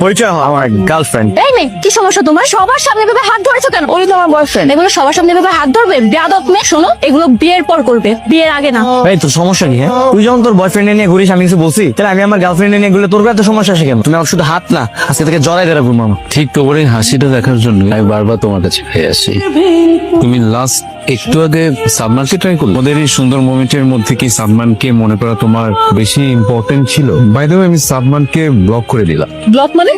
পরিচয় হও, আমার গার্লফ্রেন্ড এই মেয়ে কি সমস্যা তোমার? সবার সামনে ভেবে হাত ধরেছো কেন? ওই তো আমার বয়ফ্রেন্ড এগুলো সবার সামনে ভেবে হাত ধরবে? বেয়াদব মেয়ে শোনো এগুলো বিয়ের পর করবে বিয়ের আগে না। এই তোর সমস্যা কি হ্যাঁ? তুই যখন তোর বয়ফ্রেন্ড নিয়ে ঘুরিস আমি কিছু বলছি তাহলে আমি আমার গার্লফ্রেন্ড নিয়ে ঘুরলে তোর এত সমস্যা আসে কেন? তুমি আমার শুধু হাত না আজকে থেকে জড়াই দেবে মামা ঠিক তোমার এই হাসিটা দেখার জন্য আমি বারবার তোমার কাছে ফিরে আসি। তুমি লাস্ট একটু আগে সালমানকে ট্রাই করলে ওদের এই সুন্দর মোমেন্টের মধ্যে কি সালমানকে মনে করা তোমার বেশি ইম্পর্টেন্ট ছিল? বাই দ্য আমি সালমানকে ব্লক করে দিলাম। ব্লক মানে?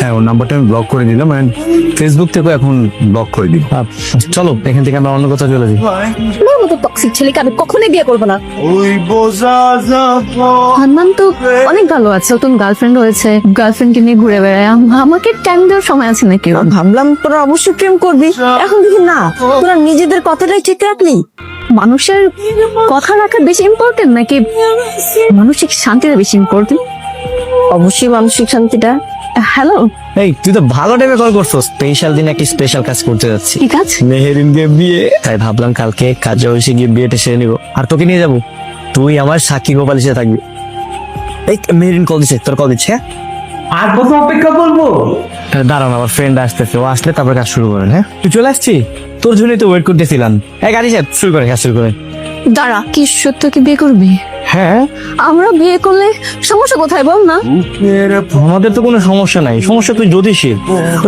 হ্যাঁ ওর নাম্বারটা আমি ব্লক করে দিলাম এন্ড ফেসবুক থেকেও এখন ব্লক করে দিব আহ, চলো এখান থেকে আমরা অন্য কোথাও চলে যাই। তোমার মতো টক্সিক ছেলেকে আমি কখনোই বিয়ে করব না। হান্নান তো অনেক ভালো আছে নতুন গার্লফ্রেন্ড হয়েছে গার্লফ্রেন্ডকে নিয়ে ঘুরে বেড়ায়। আম- আমাকে টাইম দেওয়ার সময় আছে নাকি? ভাবলাম তোরা অবশ্যই প্রেম করবি। এখন দেখি না তোরা নিজেদের ঠিক রাখলি মানুষের কথা রাখা বেশি ইম্পর্টেন্ট নাকি মানসিক শান্তিটা বেশি ইম্পর্টেন্ট অবশ্যই মানসিক শান্তিটা। হ্যালো এই তুই তো ভালো টাইমে কল করছ স্পেশাল দিনে একটি স্পেশাল কাজ করতে যাচ্ছি। ঠিক আছে মেহেরিন বিয়ে। তাই ভাবলাম কালকে কাজে এসে গিয়ে বিয়েটা সেরে নিবো। আর তোকে নিয়ে যাব। তুই আমার সাক্ষী গোপাল হিসেবে থাকবি। এই মেহেরিন কল দিচ্ছে তোর কল দিচ্ছে হ্যাঁ? আর কত অপেক্ষা করব? দাঁড়ান আমার ফ্রেন্ড আসতেছে। ও আসলে তারপরে কাজ শুরু করেন হ্যাঁ? তুই চলে আসছি তোর জন্যই তো ওয়েট করতেছিলাম। এই গাড়ি সাহেব শুরু করে কাজ শুরু করে। দাঁড়া কি সত্য কি বিয়ে করবি? হ্যাঁ। আমরা বিয়ে করলে সমস্যা কোথায় বল না? আমাদের তো কোনো সমস্যা নাই। সমস্যা তুই জ্যোতিষীর।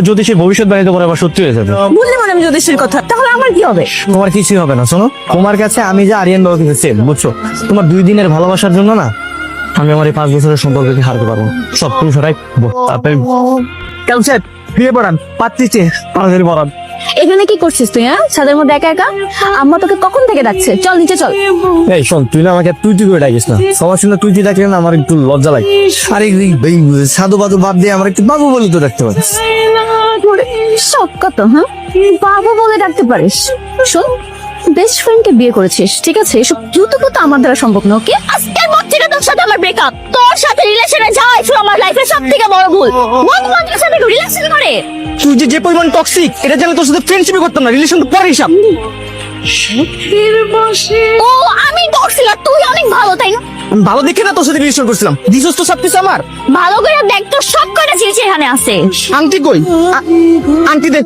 জ্যোতিষীর ভবিষ্যৎ আবার সত্যি হয়ে যাবে। বললি মানে আমি জ্যোতিষের কথা তাহলে আমার কি হবে? তোমার কিছুই হবে না শোনো। তোমার কাছে আমি যা আরিয়ান বাবু কাছে বুঝছ? তোমার দুই দিনের ভালোবাসার জন্য না আমি আমার এই পাঁচ বছরের সম্পর্ককে হারতে পারব সব তারপরে কাল স্যার? বিয়ে পড়ান পাচ্ছি তাড়াতাড়ি পড়ান। এখানে কি করছিস তুই হ্যাঁ? ছাদের মধ্যে একা একা? আম্মা তোকে কখন থেকে ডাকছে? চল নিচে চল। এই শোন তুই না আমাকে তুই তুই করে ডাকিস না। সবার সঙ্গে তুই তুই ডাকলে না আমার একটু লজ্জা লাগে। আরে এই সাধু বাধু বাদ দিয়ে আমার একটু বাবু বলি তো ডাকতে পারিস। সব কত হ্যাঁ? বাবু বলে ডাকতে পারিস। শোন বেস্ট ফ্রেন্ডকে বিয়ে করেছিস ঠিক আছে? এসব দ্রুত আমার দ্বারা সম্ভব না ওকে? সাথে আমার ব্রেকআপ তোর সাথে রিলেশনে যাওয়া শুধু আমার লাইফের সব থেকে বড় ভুল। বন্ধু বান্ধবের সাথে রিলেশন করে তুই যে যে পরিমাণ টক্সিক এটা যেন তোর সাথে ফ্রেন্ডশিপই করতাম না রিলেশন তো পরে হিসাব। ও আমি করছিল তুই অনেক ভালো তাই না? আমি ভালো দেখে না তোর সাথে রিলেশন করছিলাম। দিছস তো সব কিছু আমার। ভালো করে দেখ তোর সব কটা জিনিস এখানে আছে। আংটি কই? আ- আংটি দেখ